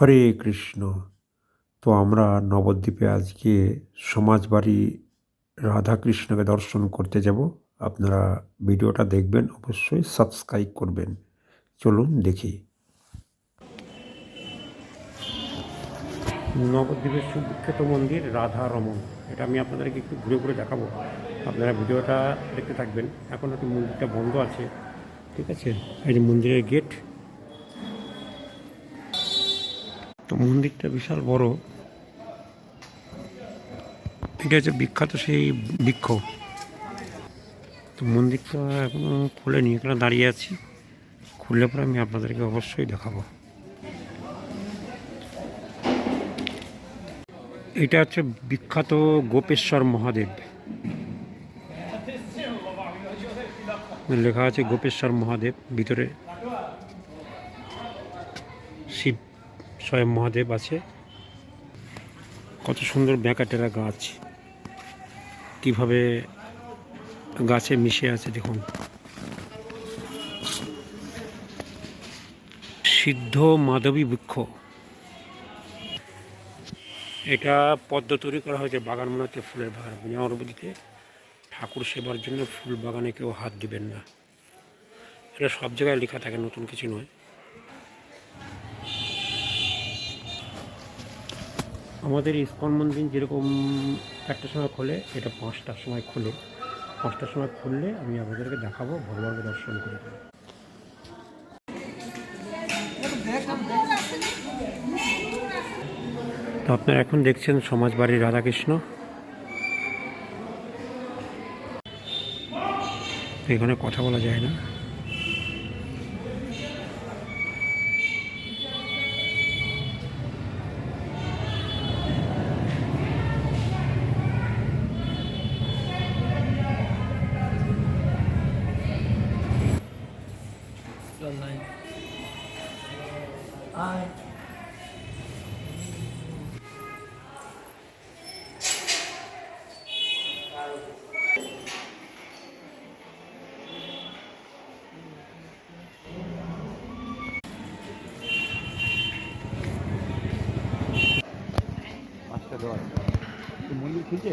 হরে কৃষ্ণ। তো আমরা নবদ্বীপে আজকে সমাজবাড়ি রাধাকৃষ্ণকে দর্শন করতে যাব। আপনারা ভিডিওটা দেখবেন, অবশ্যই সাবস্ক্রাইব করবেন। চলুন দেখি। নবদ্বীপের সুবিখ্যাত মন্দির রাধা রমন। এটা আমি আপনাদেরকে একটু ঘুরে ঘুরে দেখাবো। আপনারা ভিডিওটা দেখতে থাকবেন। এখন একটু মন্দিরটা বন্ধ আছে। ঠিক আছে? এই যে মন্দিরের গেট তো মন্দিরটা বিশাল বড়। এটা হচ্ছে বিখ্যাত সেই বৃক্ষ। তো মন্দিরটা এখনও খুলেনি, এখানে দাঁড়িয়ে আছি। খুললে পরে আমি আপনাদেরকে অবশ্যই দেখাবো। এটা হচ্ছে বিখ্যাত গোপেশ্বর মহাদেব। লেখা আছে গোপেশ্বর মহাদেব, ভিতরে শিব। স্বয়ং মহাদেব আছে। কত সুন্দর ব্যাকাটেরা গাছ। কীভাবে গাছে মিশে আছে দেখুন। সিদ্ধ মাধবী বৃক্ষ। এটা পদ্ম তৈরি করা হয়েছে বাগান মনে ফুলের বাগান বিনামরবদিতে ঠাকুর সেবার জন্য ফুল বাগানে কেউ হাত দিবেন না। এটা সব জায়গায় লেখা থাকে, নতুন কিছু নয়। আমাদের ইস্কন মন্দির যেরকম চারটার সময় খোলে, এটা পাঁচটার সময় খোলে। পাঁচটার সময় খুললে আমি আপনাদেরকে দেখাবো, ভগবানকে দর্শন করে তো আপনারা এখন দেখছেন সমাজবাড়ির রাধাকৃষ্ণ। এখানে কথা বলা যায় না। পাঁচটা দশ। তো মন্দির খুলছে